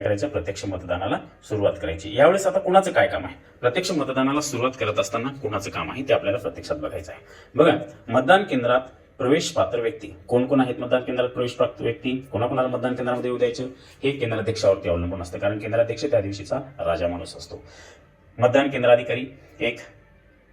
करायचं प्रत्यक्ष मतदानाला सुरुवात करायची. यावेळेस आता कुणाचं काय काम आहे? प्रत्यक्ष मतदानाला सुरुवात करत असताना कुणाचं काम आहे ते आपल्याला प्रत्यक्षात बघायचं आहे. बघा मतदान केंद्रात प्रवेश पात्र व्यक्ती. कोण कोण आहेत मतदान केंद्रात प्रवेश प्राप्त व्यक्ती? कोणाकोणाला मतदान केंद्रामध्ये येऊ द्यायचं? हे केंद्राध्यक्षावरती अवलंबून असतं कारण केंद्राध्यक्ष त्या दिवशीचा राजा माणूस असतो. मतदान केंद्राधिकारी एक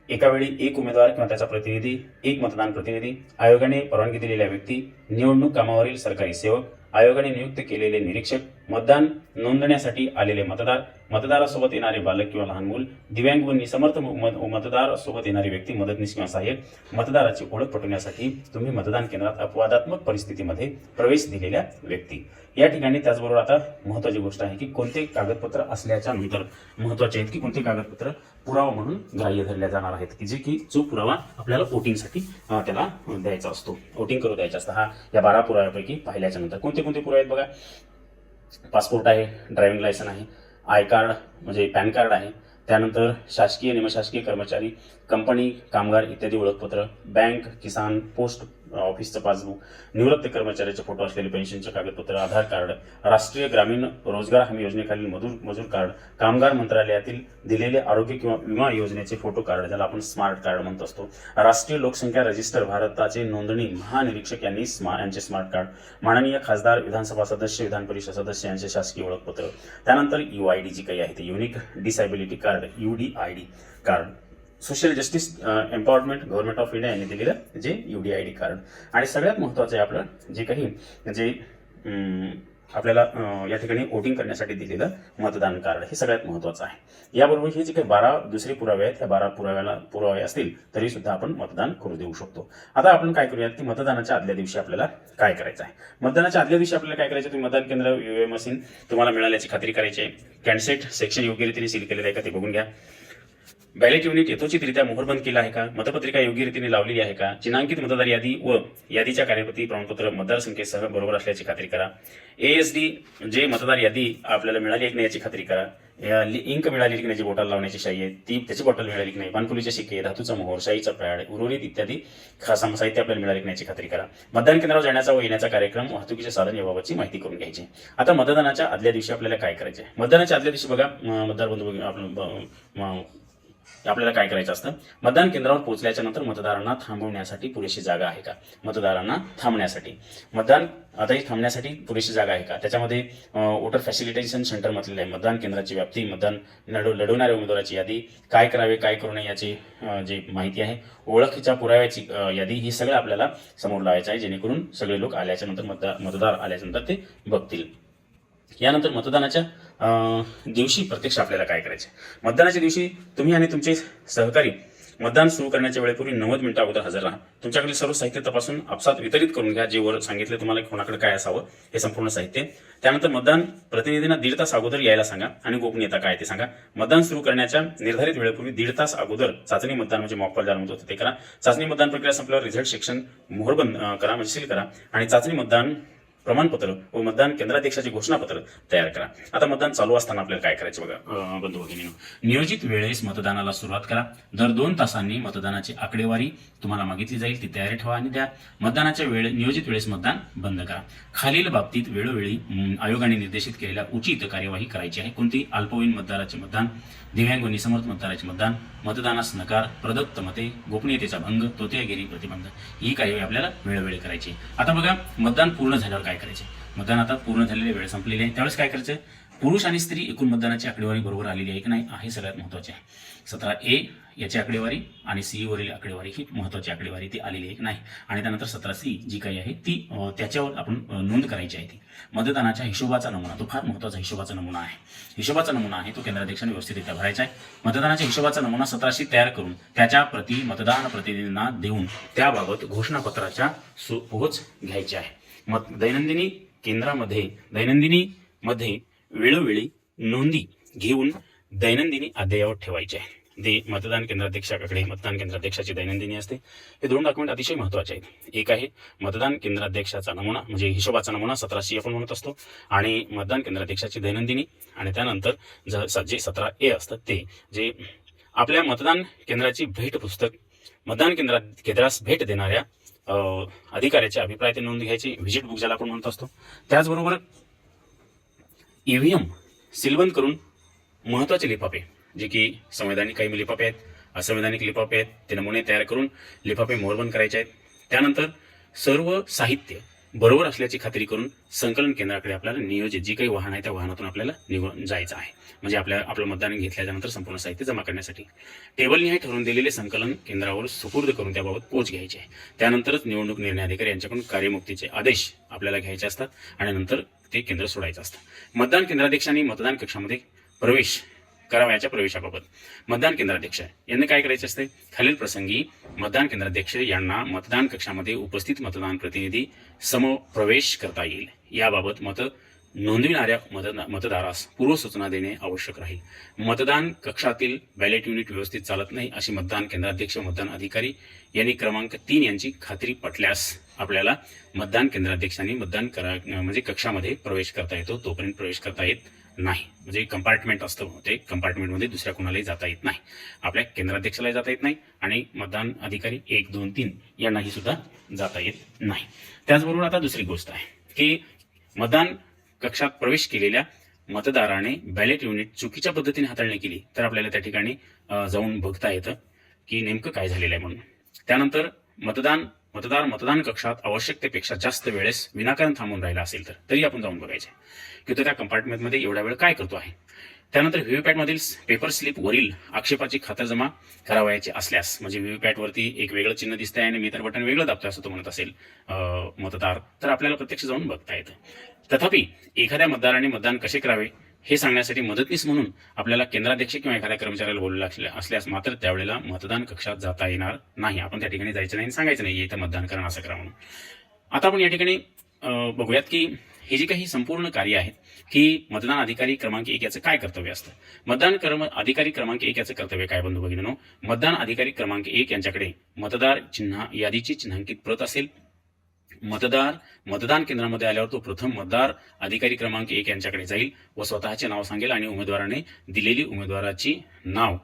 एका वेळी एक उमेदवार किंवा त्याचा प्रतिनिधी एक मतदान प्रतिनिधी आयोगाने परवानगी दिलेल्या व्यक्ती निवडणूक कामावरील सरकारी सेवक आयोगाने नियुक्त केलेले निरीक्षक मतदान नोंदण्यासाठी आलेले मतदार मतदारासोबत येणारे बालक किंवा लहान मूल दिव्यांग व निसमर्थ मतदारासोबत येणारी व्यक्ती मदतनीस किंवा सहाय्यक मतदाराची ओळख पटवण्यासाठी तुम्ही मतदान केंद्रात अपवादात्मक परिस्थितीमध्ये प्रवेश दिलेल्या व्यक्ती. या ठिकाणी त्याचबरोबर आता महत्वाची गोष्ट आहे की कोणते कागदपत्र असल्याच्या नंतर महत्त्वाचे आहेत की कोणते कागदपत्र पुरावा म्हणून ग्राह्य धरल्या जाणार आहेत की जे की जो पुरावा आपल्याला वोटिंगसाठी त्याला द्यायचा असतो. वोटिंग करू द्यायचा असतं. हा या बारा पुराव्यापैकी पाहिल्याच्या नंतर कोणते कोणते पुरावे आहेत बघा? पासपोर्ट आहे ड्रायव्हिंग लायसन आहे आय कार्ड म्हणजे पॅन कार्ड आहे. त्यानंतर शासकीय निमशासकीय कर्मचारी कंपनी कामगार इत्यादी ओळखपत्र बँक किसान पोस्ट ऑफिसचं पासबुक निवृत्त कर्मचाऱ्याचे फोटो असलेले पेन्शनचे कागदपत्र आधार कार्ड राष्ट्रीय ग्रामीण रोजगार हमी योजनेखालील मजूर मजूर कार्ड कामगार मंत्रालयातील दिलेले आरोग्य किंवा विमा योजनेचे फोटो कार्ड ज्याला आपण स्मार्ट कार्ड म्हणत असतो. राष्ट्रीय लोकसंख्या रजिस्टर भारताचे नोंदणी महानिरीक्षक यांनी स्मा यांचे स्मार्ट कार्ड माननीय खासदार विधानसभा सदस्य विधान परिषद सदस्य यांचे शासकीय ओळखपत्र. त्यानंतर यू आय डी जी काही आहे ते unique disability card U D I D card social justice empowerment government of India यांनी दिलेलं जे U D I D card आणि सगळ्यात महत्त्वाचं आहे आपलं जे काही जे आपल्याला या ठिकाणी वोटिंग करण्यासाठी दिलेलं मतदान कार्ड हे सगळ्यात महत्त्वाचं आहे. याबरोबर हे जे काही बारा दुसरे पुरावे आहेत त्या बारा पुराव्याला पुरावे असतील तरी सुद्धा आपण मतदान करू देऊ शकतो. आता आपण काय करूयात की मतदानाच्या आदल्या दिवशी आपल्याला काय करायचं आहे? मतदानाच्या आदल्या दिवशी आपल्याला काय करायचं तुम्ही मतदान केंद्र यू मशीन तुम्हाला मिळाल्याची खात्री करायची आहे. कॅन्सेट सेक्शन योग्य रीतीने सील केलेलं आहे का ते बघून घ्या. बॅलेट युनिट यथोचितरित्या मोहरबंद केला आहे का? मतपत्रिका योग्य रीतीने लावलेली आहे का? चिन्हांकित मतदार यादी व यादीच्या कार्यपती प्रमाणपत्र मतदारसंख्येसह बरोबर असल्याची खात्री करा. एएसडी जे मतदार यादी आपल्याला मिळाली आहे की नाही याची खात्री करा. या इंक मिळाली की नाही जी लावण्याची शाई आहे ती त्याची बॉटल मिळाली की नाही पानफुलीचे शिक्के धातूचा मोहर शाहीचा पॅड उर्वरित इत्यादी खास साहित्य आपल्याला मिळाली की नाही याची खात्री करा. मतदान केंद्रावर जाण्याचा व येण्याचा कार्यक्रम वाहतुकीचे साधन याबाबतची माहिती करून घ्यायची. आता मतदानाच्या आदल्या दिवशी आपल्याला काय करायचे मतदानाच्या आदल्या दिवशी बघा मतदार बंधू आपण आपल्याला काय करायचं असतं? मतदान केंद्रावर पोहोचल्याच्या नंतर मतदारांना थांबवण्यासाठी पुरेशी जागा आहे का? मतदारांना थांबण्यासाठी. मतदान आता ही थांबण्यासाठी पुरेशी जागा आहे का? त्याच्यामध्ये वोटर फॅसिलिटेशन सेंटर म्हटलेलं आहे. मतदान केंद्राची व्याप्ती मतदान लढव लढवणाऱ्या उमेदवाराची यादी काय करावे काय करू नये याची जी माहिती आहे. ओळखीच्या पुराव्याची यादी ही सगळं आपल्याला समोर लावायचं आहे जेणेकरून सगळे लोक आल्याच्यानंतर मतदार मतदार आल्याच्यानंतर ते बघतील. यानंतर मतदानाच्या दिवशी प्रत्यक्ष आपल्याला काय करायचे? मतदानाच्या दिवशी तुम्ही आणि तुमचे सहकारी मतदान सुरू करण्याच्या वेळेपूर्वी नव्वद मिनिटं अगोदर हजर राहा. तुमच्याकडे सर्व साहित्य तपासून आपसात वितरित करून घ्या. जे वर सांगितले तुम्हाला कोणाकडे काय असावं हे संपूर्ण साहित्य. त्यानंतर मतदान प्रतिनिधींना दीड तास अगोदर यायला सांगा आणि गोपनीयता काय ते सांगा. मतदान सुरू करण्याच्या निर्धारित वेळेपूर्वी दीड तास अगोदर चाचणी मतदान म्हणजे मॉकपॉल ज्याला होते ते करा. चाचणी मतदान प्रक्रिया संपल्यावर रिझल्ट सेक्शन मोहरबंद करा म्हणजे सील करा. आणि चाचणी मतदान प्रमाणपत्र व मतदान केंद्राध्यक्षाचे घोषणापत्र तयार करा. आता मतदान चालू असताना आपल्याला काय करायचं बघा? बंधू भगिनी नियोजित वेळेस मतदानाला सुरुवात करा. दर दोन तासांनी मतदानाची आकडेवारी तुम्हाला मागितली जाईल ती तयारी ठेवा आणि द्या. मतदानाच्या वेळ नियोजित वेळेस मतदान बंद करा. खालील बाबतीत वेळोवेळी आयोगाने निर्देशित केलेल्या उचित कार्यवाही करायची आहे. कोणती अल्पवयीन मतदाराचे मतदान दिव्यांग व निसमर्थ मतदाराचे मतदान मतदानास नकार प्रदत्त मते गोपनीयतेचा भंग तोत्यागिरी प्रतिबंध ही कार्यवाही आपल्याला वेळोवेळी करायची. आता बघा मतदान पूर्ण झाल्यावर काय करायचे? मतदान आता पूर्ण झालेले वेळ संपलेली आहे. त्यावेळेस काय करायचं? पुरुष आणि स्त्री एकूण मतदानाची आकडेवारी बरोबर आलेली आहे की नाही हे सगळ्यात महत्त्वाचे आहे. सतरा ए याची आकडेवारी आणि सी वरील आकडेवारी ही महत्वाची आकडेवारी ती आलेली आहे की नाही? आणि त्यानंतर सतरा सी जी काही आहे ती त्याच्यावर आपण नोंद करायची आहे ती. मतदानाच्या हिशोबाचा नमुना तो फार महत्त्वाचा हिशोबाचा नमुना आहे. हिशोबाचा नमुना आहे तो केंद्राध्यक्षाने व्यवस्थितरित्या भरायचा आहे. मतदानाच्या हिशोबाचा नमुना सतराशी तयार करून त्याच्या प्रति मतदान प्रतिनिधींना देऊन त्याबाबत घोषणापत्राच्या सु पोहोच घ्यायची आहे. मत दैनंदिनी केंद्रामध्ये दैनंदिनी मध्ये वेळोवेळी नोंदी घेऊन दैनंदिनी अद्ययावत ठेवायचे. आहे दे मतदान केंद्राध्यक्षाकडे मतदान केंद्राध्यक्षाची दैनंदिनी असते. हे दोन डॉक्युमेंट अतिशय महत्त्वाचे आहेत एक आहे मतदान केंद्राध्यक्षाचा नमुना म्हणजे हिशोबाचा नमुना सतराशी आपण म्हणत असतो आणि मतदान केंद्राध्यक्षाची दैनंदिनी आणि त्यानंतर ज स- जे सतरा ए असतं ते जे आपल्या मतदान केंद्राची भेट पुस्तक मतदान केंद्रात केंद्रास भेट देणाऱ्या अधिकाऱ्याचे अभिप्राय ते नोंद घ्यायची. व्हिजिट बुक ज्याला आपण म्हणत असतो. त्याचबरोबर ईव्हीएम सिलबंद करून महत्त्वाचे लिफाफे जे की संवैधानिक काही लिफाफे आहेत असंवैधानिक लिफाफे आहेत ते नमुने तयार करून लिफाफे मोरबंद करायचे आहेत. त्यानंतर सर्व साहित्य बरोबर असल्याची खात्री करून संकलन केंद्राकडे आपल्याला नियोजित जी काही वाहन आहे त्या वाहनातून आपल्याला निघून जायचं आहे. म्हणजे आपल्या आपलं मतदान घेतल्याच्यानंतर संपूर्ण साहित्य जमा करण्यासाठी. टेबलनिहाय ठरवून दिलेले संकलन केंद्रावर सुपूर्द करून त्याबाबत पोच घ्यायची आहे. त्यानंतरच निवडणूक निर्णय अधिकारी यांच्याकडून कार्यमुक्तीचे आदेश आपल्याला घ्यायचे असतात आणि नंतर ते केंद्र सोडायचं असतं. मतदान केंद्राध्यक्षांनी मतदान कक्षामध्ये प्रवेश करावयाच्या प्रवेशाबाबत. मतदान केंद्राध्यक्ष यांनी काय करायचे असते? खालील प्रसंगी मतदान केंद्राध्यक्ष यांना मतदान कक्षामध्ये उपस्थित मतदान प्रतिनिधी सम प्रवेश करता येईल. याबाबत मत नोंदविणाऱ्या मतदा- मतदारास पूर्वसूचना देणे आवश्यक राहील. मतदान कक्षातील बॅलेट युनिट व्यवस्थित चालत नाही अशी मतदान केंद्राध्यक्ष मतदान अधिकारी यांनी क्रमांक तीन यांची खात्री पटल्यास आपल्याला मतदान केंद्राध्यक्षांनी मतदान करा म्हणजे कक्षामध्ये प्रवेश करता येतो तोपर्यंत प्रवेश करता येत नाही. म्हणजे कंपार्टमेंट असतं ते कंपार्टमेंटमध्ये दुसऱ्या कोणालाही जाता येत नाही. आपल्या केंद्राध्यक्षालाही जाता येत नाही आणि मतदान अधिकारी एक दोन तीन यांनाही सुद्धा जाता येत नाही. त्याचबरोबर आता दुसरी गोष्ट आहे की मतदान कक्षात प्रवेश केलेल्या मतदाराने बॅलेट युनिट चुकीच्या पद्धतीने हाताळणी केली तर आपल्याला त्या ठिकाणी जाऊन बघता येतं की नेमकं काय झालेलं आहे म्हणून. त्यानंतर मतदान मतदार मतदान कक्षात आवश्यकतेपेक्षा जास्त वेळेस विनाकारण थांबून राहिला असेल तर तरी आपण जाऊन बघायचे. की तो त्या कंपार्टमेंटमध्ये एवढ्या वेळ काय करतो आहे? त्यानंतर व्हीव्हीपॅटमधील पेपर स्लिप वरील आक्षेपाची खातरजमा करावयाची असल्यास म्हणजे व्हीव्हीपॅटवरती एक वेगळं चिन्ह दिसतंय आणि मी तर बटन वेगळं दाबतोय असं तो म्हणत असेल मतदार तर आपल्याला प्रत्यक्ष जाऊन बघता येतं. तथापि एखाद्या मतदाराने मतदान कसे करावे? हे सांगण्यासाठी मदतनीस म्हणून आपल्याला केंद्राध्यक्ष किंवा एखाद्या कर्मचाऱ्याला बोलले असल्यास मात्र त्यावेळेला मतदान कक्षात जाता येणार नाही. आपण त्या ठिकाणी जायचं नाही आणि सांगायचं नाही इथं मतदान करा असं करा म्हणून. आता आपण या ठिकाणी बघूयात की हे जी काही संपूर्ण कार्य आहेत की मतदान अधिकारी क्रमांक एक याचं काय कर्तव्य असतं? मतदान कर्म अधिकारी क्रमांक एक याचं कर्तव्य काय बंधू भगिनीनो? मतदान अधिकारी क्रमांक एक यांच्याकडे मतदार चिन्ह यादीची चिन्हांकित प्रत असेल मतदार मतदान केंद्रामध्ये आल्यावर तो प्रथम मतदार अधिकारी क्रमांक एक यांच्याकडे जाईल व स्वतःचे नाव सांगेल आणि उमेदवाराने दिलेली उमेदवाराची नाव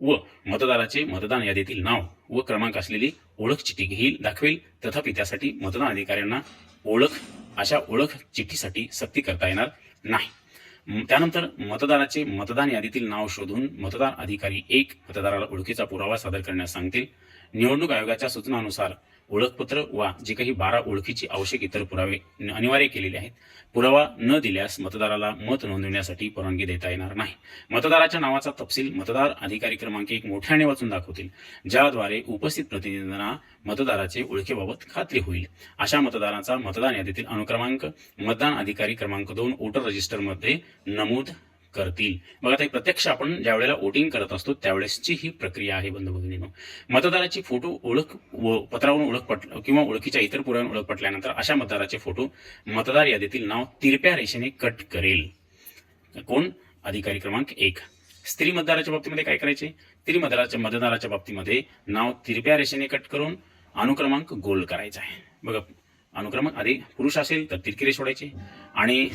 व मतदाराचे मतदान यादीतील नाव व क्रमांक असलेली ओळख चिठ्ठी घेईल दाखवेल. तथापि त्यासाठी मतदान अधिकाऱ्यांना ओळख अशा ओळख चिठ्ठीसाठी सक्ती करता येणार नाही. त्यानंतर मतदाराचे मतदान यादीतील नाव शोधून मतदार अधिकारी एक मतदाराला ओळखीचा पुरावा सादर करण्यास सांगतील. निवडणूक आयोगाच्या सूचनानुसार ओळखपत्र वा जे काही बारा ओळखीची आवश्यक इतर पुरावे अनिवार्य केलेले आहेत पुरावा न दिल्यास मतदाराला मत नोंदवण्यासाठी परवानगी देता येणार नाही. मतदाराच्या नावाचा तपशील मतदार अधिकारी क्रमांक एक मोठ्याने वाचून दाखवतील ज्याद्वारे उपस्थित प्रतिनिधींना मतदाराचे ओळखीबाबत खात्री होईल. अशा मतदाराचा मतदान यादीतील अनुक्रमांक मतदान अधिकारी क्रमांक दोन वोटर रजिस्टरमध्ये नमूद करतील. बघा ते प्रत्यक्ष आपण ज्या वेळेला वोटिंग करत असतो त्यावेळेसची ही प्रक्रिया आहे बंधू भगिनीनो. मतदाराची फोटो ओळख व पत्रावरून ओळख पट किंवा ओळखीच्या इतर पुराव्यावरून ओळख पटल्यानंतर अशा मतदाराचे फोटो मतदार यादीतील नाव तिरप्या रेषेने कट करेल. कोण? अधिकारी क्रमांक एक. स्त्री मतदाराच्या बाबतीमध्ये काय करायचे? स्त्री मतदाराच्या मतदाराच्या बाबतीमध्ये नाव तिरप्या रेषेने कट करून अनुक्रमांक गोल करायचा आहे. बघा अनुक्रमांक आधी पुरुष असेल तर तिरकिरे सोडायचे आणि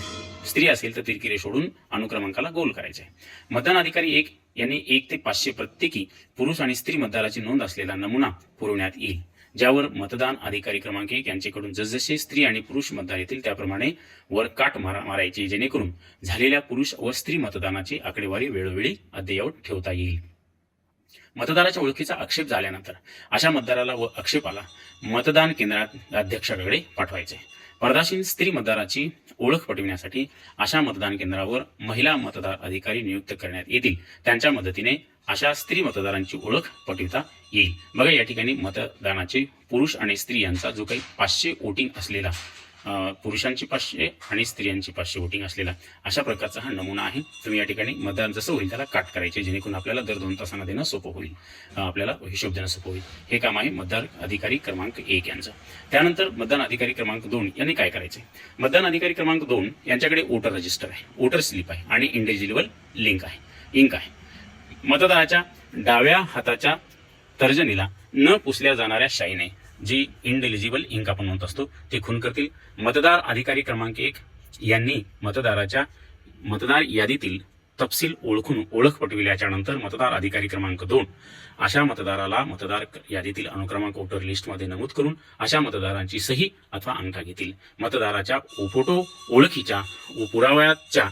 स्त्री असेल तर तिरकिरे सोडून अनुक्रमांकाला गोल करायचे. मतदान अधिकारी एक यांनी एक ते पाचशे प्रत्येकी पुरुष आणि स्त्री मतदाराची नोंद असलेला नमुना पुरवण्यात येईल. ज्यावर मतदान अधिकारी क्रमांक एक यांच्याकडून जसजसे स्त्री आणि पुरुष मतदार येतील त्याप्रमाणे वर काट मारा मारायची जेणेकरून झालेल्या पुरुष व स्त्री मतदानाची आकडेवारी वेळोवेळी अद्ययावत ठेवता येईल. मतदाराच्या ओळखीचा आक्षेप झाल्यानंतर अशा मतदाराला व आक्षेपाला मतदान केंद्रात अध्यक्षाकडे पाठवायचे. पडदाशील स्त्री मतदाराची ओळख पटविण्यासाठी अशा मतदान केंद्रावर महिला मतदार अधिकारी नियुक्त करण्यात येतील. त्यांच्या मदतीने अशा स्त्री मतदारांची ओळख पटविता येईल. बघा या ठिकाणी मतदानाचे पुरुष आणि स्त्री यांचा जो काही पाचशे वोटिंग असलेला पुरुषांची पाचशे आणि स्त्रियांची पाचशे वोटिंग असलेला अशा प्रकारचा हा नमुना आहे. तुम्ही या ठिकाणी मतदान जसं होईल त्याला काट करायचे जेणेकरून आपल्याला दर दोन तासांना देणं सोपं होईल. आपल्याला हिशोब देणं सोपं होईल. हे काम आहे मतदार अधिकारी क्रमांक एक यांचं. त्यानंतर मतदान अधिकारी क्रमांक दोन यांनी काय करायचे? मतदान अधिकारी क्रमांक दोन यांच्याकडे वोटर रजिस्टर आहे. वोटर स्लिप आहे आणि इंडिव्हिज्युअल लिंक आहे. इंक आहे. मतदानाच्या डाव्या हाताच्या तर्जनीला न पुसल्या जाणाऱ्या शाईने जी इनडेलिजिबल इंक आपण म्हणत असतो ते खून करतील. मतदार अधिकारी क्रमांक एक यांनी मतदाराच्या मतदार यादीतील तपशील ओळखून ओळख पटविल्याच्या नंतर मतदार अधिकारी क्रमांक दोन अशा मतदाराला मतदार यादीतील अनुक्रमांक वोटर लिस्टमध्ये नमूद करून अशा मतदारांची सही अथवा अंगठा घेतील. मतदाराच्या फोटो ओळखीच्या पुराव्याच्या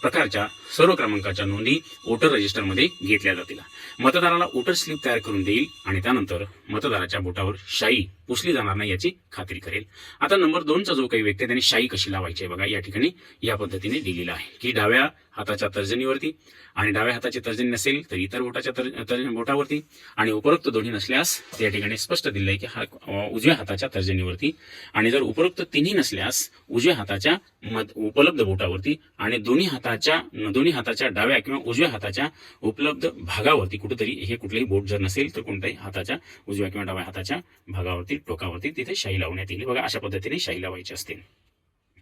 प्रकारच्या सर्व क्रमांकाच्या नोंदी वोटर रजिस्टरमध्ये घेतल्या जातील. मतदाराला वोटर स्लिप तयार करून देईल आणि त्यानंतर मतदाराच्या बोटावर शाई पुसली जाणार नाही याची खात्री करेल. आता नंबर दोनचा जो काही व्यक्ती त्याने शाई कशी लावायची आहे बघा या ठिकाणी या पद्धतीने दिलेला आहे. की डाव्या हाताच्या तर्जनीवरती आणि डाव्या हाताची तर्जनी नसेल तर इतर बोटाच्या तर, बोटावरती आणि उपरोक्त दोन्ही नसल्यास त्या ठिकाणी स्पष्ट दिलं आहे की हा उजव्या हाताच्या तर्जनीवरती आणि जर उपरोक्त तिन्ही नसल्यास उजव्या हाताच्या मध उपलब्ध बोटावरती आणि दोन्ही हाताच्या दोन्ही हाताच्या डाव्या किंवा उजव्या हाताच्या उपलब्ध भागावरती कुठेतरी हे कुठलेही बोट जर नसेल तर कोणत्याही हाताच्या उजव्या किंवा डाव्या हाताच्या भागावरती टोकावरती तिथे शाई लावण्यात येईल. बघा अशा पद्धतीने शाई लावायची असते.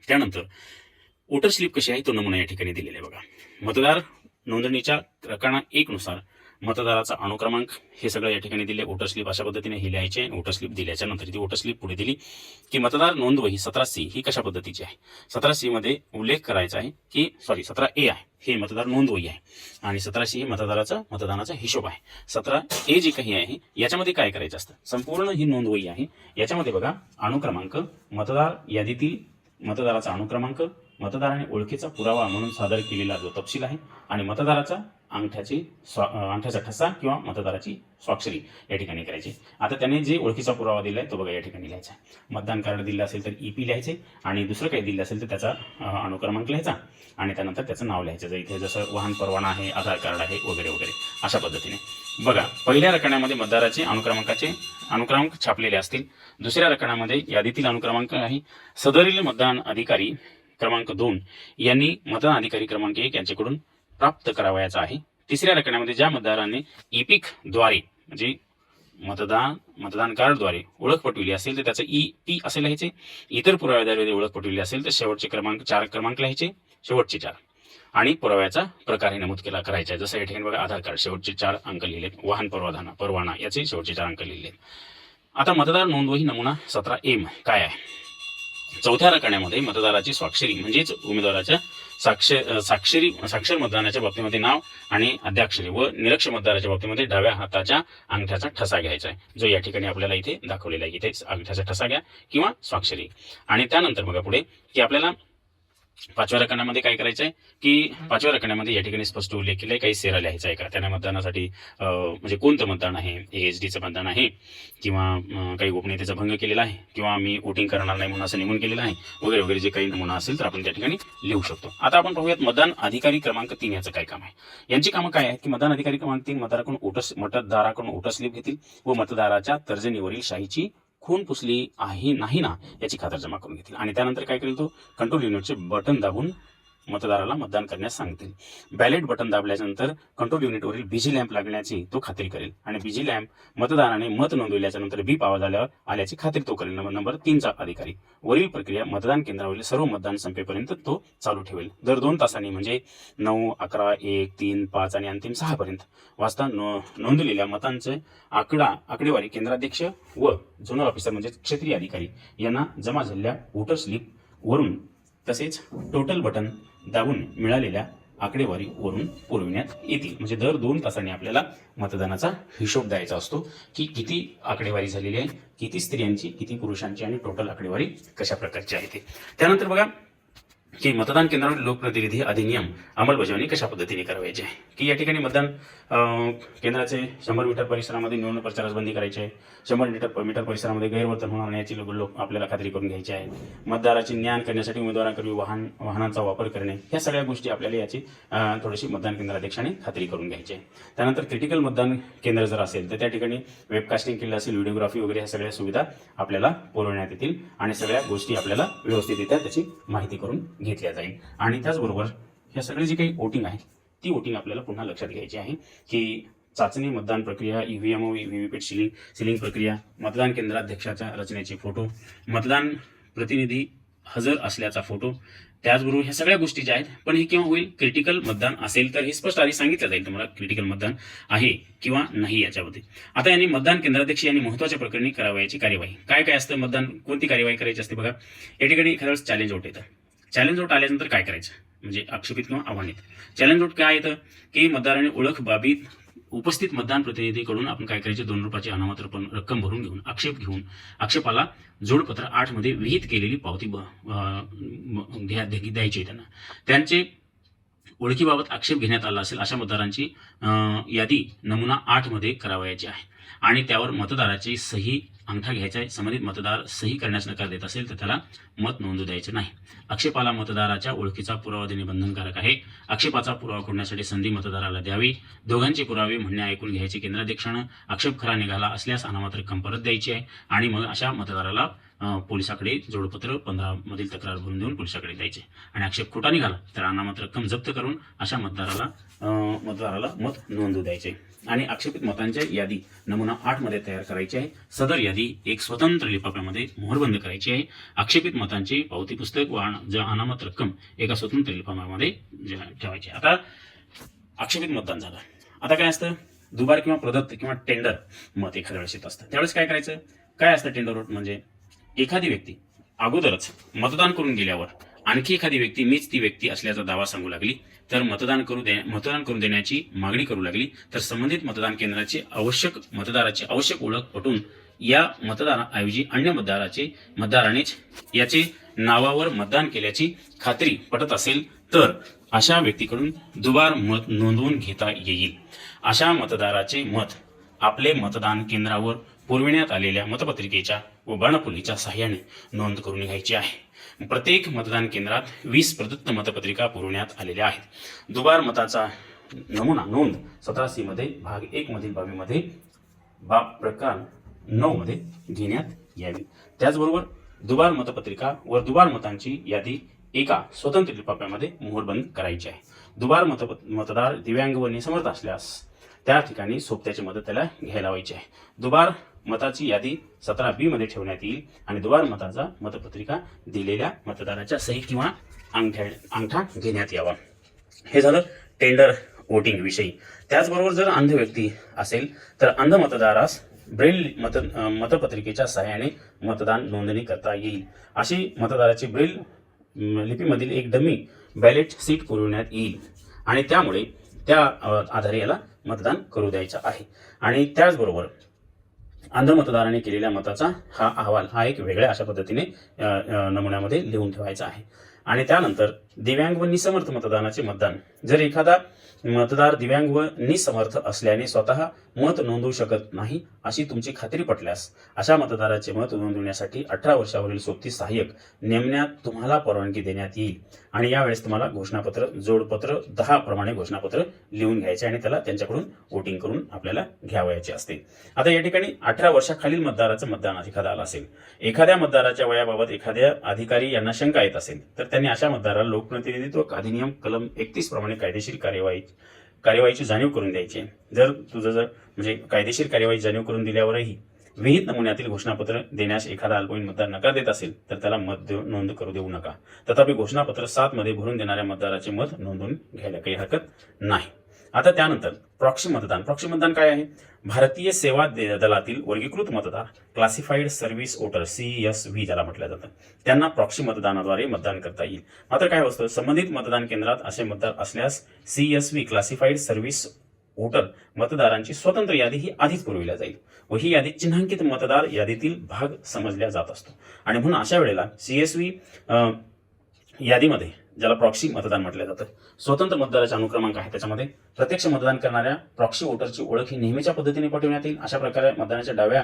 त्यानंतर वोटर स्लिप कशी आहे तो नमुना या ठिकाणी दिलेला आहे बघा. मतदार नोंदणीच्या प्रकरणा एक नुसार मतदाराचा अनुक्रमांक हे सगळं या ठिकाणी दिले. वोटर स्लिप अशा पद्धतीने हे लिहायचे वोटर स्लिप दिल्याच्या नंतर ती वोटर स्लिप पुढे दिली की मतदार नोंद वही सतरा सी ही कशा पद्धतीची आहे? सतरा सी मध्ये उल्लेख करायचा आहे की सॉरी सतरा ए आहे. हे मतदार नोंद वही आहे. आणि सतरा सी हे मतदाराचा मतदानाचा हिशोब आहे. सतरा ए जे काही आहे याच्यामध्ये काय करायचं असतं? संपूर्ण ही नोंद वही आहे. याच्यामध्ये बघा अनुक्रमांक मतदार यादीतील मतदाराचा अनुक्रमांक मतदाराने ओळखीचा पुरावा म्हणून सादर केलेला जो तपशील आहे आणि मतदाराचा अंगठ्याची स्वा अंगठ्याचा ठसा किंवा मतदाराची स्वाक्षरी या ठिकाणी करायची. आता त्याने जे ओळखीचा पुरावा दिला आहे तो बघा या ठिकाणी लिहायचा मतदान कार्ड दिलं असेल तर ई पी लिहायचे आणि दुसरं काही दिलं असेल तर त्याचा अनुक्रमांक लिहायचा आणि त्यानंतर त्याचं नाव लिहायचं. जर इथे जसं वाहन परवाना आहे आधार कार्ड आहे वगैरे वगैरे अशा पद्धतीने. बघा पहिल्या रकण्यामध्ये मतदाराचे अनुक्रमांकाचे अनुक्रमांक छापलेले असतील. दुसऱ्या रकान्यामध्ये यादीतील अनुक्रमांक आहे. सदरील मतदान अधिकारी क्रमांक दोन यांनी मतदान अधिकारी क्रमांक एक यांच्याकडून प्राप्त करावयाचा आहे. तिसऱ्या रकण्यामध्ये ज्या मतदारांनी इपिकद्वारे म्हणजे मतदान मतदान कार्डद्वारे ओळख पटविली असेल तर त्याचं ई पी असे लिहायचे. इतर पुराव्याद्वारे ओळख पटविली असेल तर शेवटचे क्रमांक चार क्रमांक लिहायचे. शेवटचे चार. आणि पुराव्याचा प्रकार हे नमूद केला करायचा आहे. जसं या ठिकाणी बघा आधार कार्ड शेवटचे चार अंक लिहिलेत. वाहन परवाना परवाना याचे शेवटचे चार अंक लिहिलेत. आता मतदार नोंदवही नमुना सतरा एम काय आहे? चौथ्या रकण्यामध्ये मतदाराची स्वाक्षरी म्हणजेच उमेदवाराच्या साक्ष साक्षरी साक्षर मतदानाच्या बाबतीमध्ये नाव आणि अध्याक्षरी व निरक्ष मतदाराच्या बाबतीमध्ये डाव्या हाताच्या अंगठ्याचा ठसा घ्यायचा आहे. जो या ठिकाणी आपल्याला इथे दाखवलेला आहे. इथे अंगठ्याचा ठसा घ्या किंवा स्वाक्षरी. आणि त्यानंतर बघा पुढे की आपल्याला पाचव्या रकान्यामध्ये काय करायचंय की पाचव्या रकण्यामध्ये या ठिकाणी स्पष्ट उल्लेख केलाय काही सेरा लिहायचा आहे का? त्यांना मतदानासाठी म्हणजे कोणतं मतदान आहे? एच डीचं मतदान आहे? किंवा काही गोपनीयतेचा भंग केलेला आहे? किंवा मी वोटिंग करणार नाही म्हणून असं नेमून केलेलं आहे? वगैरे वगैरे जे काही नमुना असेल तर आपण त्या ठिकाणी लिहू शकतो. आता आपण पाहूयात मतदान अधिकारी क्रमांक तीन याचं काय काम आहे. यांची कामं काय आहे की मतदान अधिकारी क्रमांक तीन मतदाराकडून ओटस मतदाराकडून ओटर स्लिप घेतील व मतदाराच्या तर्जनीवरील शाहीची खून पुसली आहे नाही ना याची खातरजमा करून घेतील. आणि त्यानंतर काय करेल तो? कंट्रोल युनिटचे बटन दाबून मतदाराला मतदान करण्यास सांगतील. बॅलेट बटन दाबल्यानंतर कंट्रोल युनिटवरील बीजी लॅम्प लागण्याची तो खात्री करेल. आणि बीजी लॅम्प मतदाराने मत नोंदविल्याच्या नंतर बीप आवाज आल्यावर आल्याची खात्री तो करेल. नंबर नंबर तीनचा अधिकारी. वरील प्रक्रिया मतदान केंद्रावरील सर्व मतदान संपेपर्यंत तो चालू ठेवेल. दर दोन तासांनी म्हणजे नऊ अकरा एक तीन पाच आणि अंतिम सहा पर्यंत वाजता नो नोंदलेल्या मतांचे आकडा आकडेवारी केंद्राध्यक्ष व झोनल ऑफिसर म्हणजे क्षेत्रीय अधिकारी यांना जमा झालेल्या वोटर स्लिप वरून तसेच टोटल बटन दाबून मिळालेल्या आकडेवारी वरून पुरविण्यात येतील. म्हणजे दर दोन तासांनी आपल्याला मतदानाचा हिशोब द्यायचा असतो की किती आकडेवारी झालेली आहे किती स्त्रियांची किती पुरुषांची आणि टोटल आकडेवारी कशा प्रकारची आहे ते. त्यानंतर बघा की मतदान केंद्रावर लोकप्रतिनिधी अधिनियम अंमलबजावणी कशा पद्धतीने करावायची आहे की या ठिकाणी मतदान केंद्राचे शंभर मीटर परिसरामध्ये निवडणूक प्रचारास बंदी करायची आहे शंभर मीटर मीटर परिसरामध्ये गैरवर्तन होणार नाही याची लोक आपल्याला खात्री करून घ्यायची आहे. मतदाराची ज्ञान करण्यासाठी उमेदवारांकडे वाहन वाहनांचा वापर करणे ह्या सगळ्या गोष्टी आपल्याला याची थोडीशी मतदान केंद्राध्यक्षाने खात्री करून घ्यायची आहे. त्यानंतर क्रिटिकल मतदान केंद्र जर असेल तर त्या ठिकाणी वेबकास्टिंग केलं असेल व्हिडिओग्राफी वगैरे ह्या सगळ्या सुविधा आपल्याला पुरवण्यात येतील आणि सगळ्या गोष्टी आपल्याला व्यवस्थितरित्या त्याची माहिती करून घेतल्या जाईल. आणि त्याचबरोबर ह्या सगळी जी काही वोटिंग आहे ती वोटिंग आपल्याला पुन्हा लक्षात घ्यायची आहे की चाचणी मतदान प्रक्रिया ईव्हीएम व्हीव्हीपॅट सिलिंग सिलिंग प्रक्रिया मतदान केंद्राध्यक्षाच्या रचनेचे फोटो मतदान प्रतिनिधी हजर असल्याचा फोटो त्याचबरोबर ह्या सगळ्या गोष्टी ज्या आहेत पण हे केव्हा होईल? क्रिटिकल मतदान असेल तर हे स्पष्ट आधी सांगितलं जाईल तुम्हाला क्रिटिकल मतदान आहे किंवा नाही याच्यामध्ये. आता यांनी मतदान केंद्राध्यक्ष यांनी महत्त्वाच्या प्रकरणी करावयाची कार्यवाही. काय काय असतं मतदान? कोणती कार्यवाही करायची असते बघा. या ठिकाणी खरंच चॅलेंज आउट येतं. चॅलेंज आउट आल्यानंतर काय करायचं? म्हणजे आक्षेपित किंवा आव्हानित. चॅलेंज नोट काय येतं? की मतदाराने ओळख बाबीत उपस्थित मतदान प्रतिनिधीकडून आपण काय करायचे? दोन रुपयाची अनामत रक्कम रक्कम भरून घेऊन आक्षेप घेऊन आक्षेपाला जोडपत्र आठमध्ये विहित केलेली पावती ब- घ्या द्यायची आहे त्यांना. त्यांचे ओळखीबाबत आक्षेप घेण्यात आला असेल अशा मतदारांची यादी नमुना आठमध्ये करावयाची आहे. आणि त्यावर मतदाराची सही अंगठा घ्यायचा आहे संबंधित मतदार सही करण्यास नकार देत असेल तर त्याला मत नोंदू द्यायचे नाही. आक्षेपाला मतदाराच्या ओळखीचा पुरावा देणे बंधनकारक आहे. आक्षेपाचा पुरावा खोडण्यासाठी संधी मतदाराला द्यावी. दोघांचे पुरावे म्हणणे ऐकून घ्यायचे केंद्राध्यक्षानं. आक्षेप खरा निघाला असल्यास अनामत रक्कम परत द्यायची आहे. आणि मग अशा मतदाराला पोलिसाकडे जोडपत्र पंधरा मधील तक्रार भरून देऊन पोलिसाकडे द्यायचे आणि आक्षेप खोटा निघाला तर अनामत रक्कम जप्त करून अशा मतदाराला मतदाराला मत नोंदवू द्यायचे. आणि आक्षेपित मतांच्या यादी नमुना आठमध्ये तयार करायची आहे. सदर यादी एक स्वतंत्र लिफाफ्यामध्ये मोहरबंद करायची आहे. आक्षेपित मतांची पावती पुस्तक व अनामत रक्कम एका स्वतंत्र लिफाफ्यामध्ये ठेवायची आहे. आता आक्षेपित मतदान झालं. आता काय असतं? दुबार किंवा प्रदत्त किंवा टेंडर मत एखाद्या वेळेस येत असतं. त्यावेळेस काय करायचं? काय असतं टेंडर म्हणजे एखादी व्यक्ती अगोदरच मतदान करून गेल्यावर आणखी एखादी व्यक्ती मीच ती व्यक्ती असल्याचा दावा सांगू लागली तर मतदान करू दे मतदान करून देण्याची मागणी करू लागली तर संबंधित मतदान केंद्राची आवश्यक मतदाराची आवश्यक ओळख पटून या मतदानाऐवजी अन्य मतदाराचे मतदारानेच याचे नावावर मतदान केल्याची खात्री पटत असेल तर अशा व्यक्तीकडून दुबार मत नोंदवून घेता येईल. अशा मतदाराचे मत आपले मतदान केंद्रावर पुरविण्यात आलेल्या मतपत्रिकेच्या व बाणफुलीच्या सहाय्याने नोंद करून घ्यायची आहे. प्रत्येक मतदान केंद्रात वीस प्रदत्त मतपत्रिका पुरवण्यात आलेल्या आहेत. दुबार मताचा नमुना नोंद सतरा मध्ये भाग एक मधील बाबीमध्ये बाब प्रकार नऊ मध्ये घेण्यात यावी. त्याचबरोबर दुबार मतपत्रिका व दुबार मतांची यादी एका स्वतंत्र लिफाफ्यामध्ये मोहरबंद करायची आहे. दुबार मत मतदार दिव्यांग व निसमर्थ असल्यास त्या ठिकाणी सोबत्याची मदत त्याला घ्यायला व्हायची आहे. दुबार मताची यादी सतरा बी मध्ये ठेवण्यात येईल आणि दुवार मताचा मतपत्रिका दिलेल्या मतदाराच्या सही किंवा अंगठ्या अंगठा घेण्यात यावा. हे झालं टेंडर वोटिंग विषयी. त्याचबरोबर जर अंध व्यक्ती असेल तर अंध मतदारास ब्रेल मत मतपत्रिकेच्या सहाय्याने मतदान नोंदणी करता येईल. अशी मतदाराची ब्रेल लिपीमधील एक डमी बॅलेट सीट पुरवण्यात येईल. आणि त्यामुळे त्या आधारे याला मतदान करू द्यायचं आहे. आणि त्याचबरोबर अंध मतदाराने केलेल्या मताचा हा अहवाल हा एक वेगळ्या अशा पद्धतीने नमुन्यामध्ये लिहून ठेवायचा आहे. आणि त्यानंतर दिव्यांग व निसमर्थ मतदानाचे मतदान. जर एखादा मतदार दिव्यांग व निसमर्थ असल्याने स्वतः मत नोंदवू शकत नाही अशी तुमची खात्री पटल्यास अशा मतदाराचे मत नोंदवण्यासाठी अठरा वर्षावरील सोबती सहाय्यक नेमण्यात तुम्हाला परवानगी देण्यात येईल. आणि यावेळेस तुम्हाला घोषणापत्र जोडपत्र दहा प्रमाणे घोषणापत्र लिहून घ्यायचे आणि त्याला त्यांच्याकडून वोटिंग करून आपल्याला घ्यावयाचे असते. आता या ठिकाणी अठरा वर्षाखालील मतदाराचं मतदान अधिकार आलं असेल. एखाद्या मतदाराच्या वयाबाबत एखाद्या अधिकारी यांना शंका येत असेल तर त्यांनी अशा मतदाराला लोकप्रतिनिधित्व अधिनियम कलम एकतीस प्रमाणे कायदेशीर कार्यवाही कार्यवाहीची जाणीव करून द्यायची. जर तुझं जर म्हणजे कायदेशीर कार्यवाही जाणीव करून दिल्यावरही विहित नमुन्यातील घोषणापत्र देण्यास एखादा अल्पवयीन मतदार नकार देत असेल तर त्याला मत नोंद करू देऊ नका. तथापि घोषणापत्र सात मध्ये भरून देणाऱ्या मतदाराचे मत नोंदवून घ्यायला काही हरकत नाही. आता त्यानंतर प्रॉक्सी मतदान. प्रॉक्सी मतदान काय आहे? भारतीय सेवा दलातील वर्गीकृत मतदार classified service voter C S V ज्याला म्हटलं जातं. त्यांना प्रॉक्सी मतदानाद्वारे मतदान करता येईल. मात्र काय असतं? संबंधित मतदान केंद्रात असे मतदार असल्यास C S V classified service voter मतदारांची स्वतंत्र यादी ही आधीच पुरविल्या जाईल व ही यादी चिन्हांकित मतदार यादीतील भाग समजल्या जात असतो. आणि म्हणून अशा वेळेला सी एस व्ही यादीमध्ये ज्याला प्रॉक्सी मतदान म्हटलं जातं. स्वतंत्र मतदाराचा अनुक्रमांक आहे त्याच्यामध्ये. प्रत्यक्ष मतदान करणाऱ्या प्रॉक्सी वोटरची ओळख ही नेहमीच्या पद्धतीने पटवण्यात येईल. अशा प्रकारे मतदानाच्या डाव्या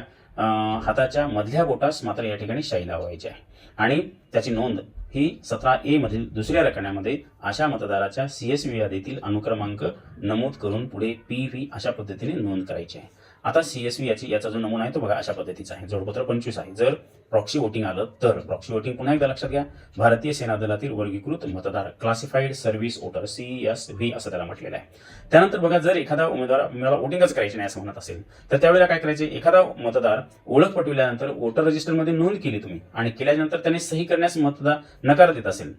हाताच्या मधल्या बोटास मात्र या ठिकाणी शाई लावायची आहे. आणि त्याची नोंद ही सतरा ए मधील दुसऱ्या रकण्यामध्ये अशा मतदाराच्या सीएसव्ही यादीतील अनुक्रमांक नमूद करून पुढे पी व्ही अशा पद्धतीने नोंद करायची आहे. आता सीएसव्ही याची याचा जो नमुना आहे तो बघा अशा पद्धतीचा आहे. जोडपत्र पंचवीस आहे. जर प्रॉक्सी वोटिंग आलं तर प्रॉक्सी वोटिंग पुन्हा एकदा लक्षात घ्या. भारतीय सेना दलातील वर्गीकृत मतदार classified service voter C S V असं त्याला म्हटलेलं आहे. त्यानंतर बघा जर एखादा उमेदवार मला वोटिंगच करायची नाही असं म्हणत असेल तर त्यावेळेला काय करायचे? एखादा मतदार ओळख पटविल्यानंतर वोटर रजिस्टरमध्ये नोंद केली तुम्ही आणि केल्यानंतर त्याने सही करण्यास मतदार नकार देत असेल.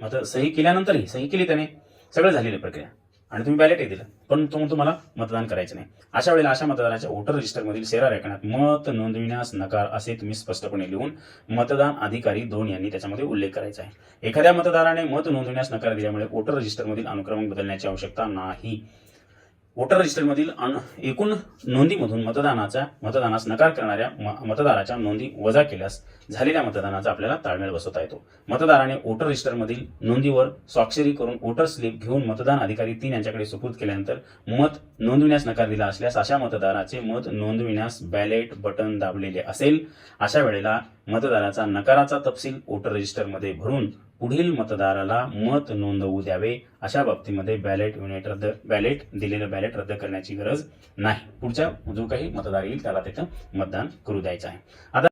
मत सही केल्यानंतरही सही केली त्याने. सगळं झालेली प्रक्रिया. आणि तुम्ही बॅलेटही दिलं. पण तो तुम्हाला मतदान करायचं नाही. अशा वेळेला अशा मतदाराच्या वोटर रजिस्टरमधील शेरा रेखण्यात मत नोंदविण्यास नकार असे तुम्ही स्पष्टपणे लिहून मतदान अधिकारी दोन यांनी त्याच्यामध्ये उल्लेख करायचा आहे. एखाद्या मतदाराने मत नोंदविण्यास नकार दिल्यामुळे वोटर रजिस्टरमधील अनुक्रमांक बदलण्याची आवश्यकता नाही. वोटर रजिस्टरमधील अन- एकूण नोंदीमधून मतदानाचा मतदानास नकार करणाऱ्या म- मतदाराच्या नोंदी वजा केल्यास झालेल्या मतदानाचा आपल्याला ताळमेळ बसवता येतो. मतदाराने वोटर रजिस्टरमधील नोंदीवर स्वाक्षरी करून वोटर स्लिप घेऊन मतदान अधिकारी तीन यांच्याकडे सुपूर्द केल्यानंतर मत नोंदविण्यास नकार दिला असल्यास अशा मतदाराचे मत नोंदविण्यास बॅलेट बटन दाबलेले असेल. अशा वेळेला मतदाराचा नकाराचा तपशील वोटर रजिस्टरमध्ये भरून पुढील मतदाराला मत नोंदवू द्यावे अशा बाबतीमध्ये बॅलेट युनिट रद्द बॅलेट दिलेलं बॅलेट रद्द करण्याची गरज नाही. पुढच्या जो काही मतदार येईल त्याला तिथं मतदान करू द्यायचं आहे. आता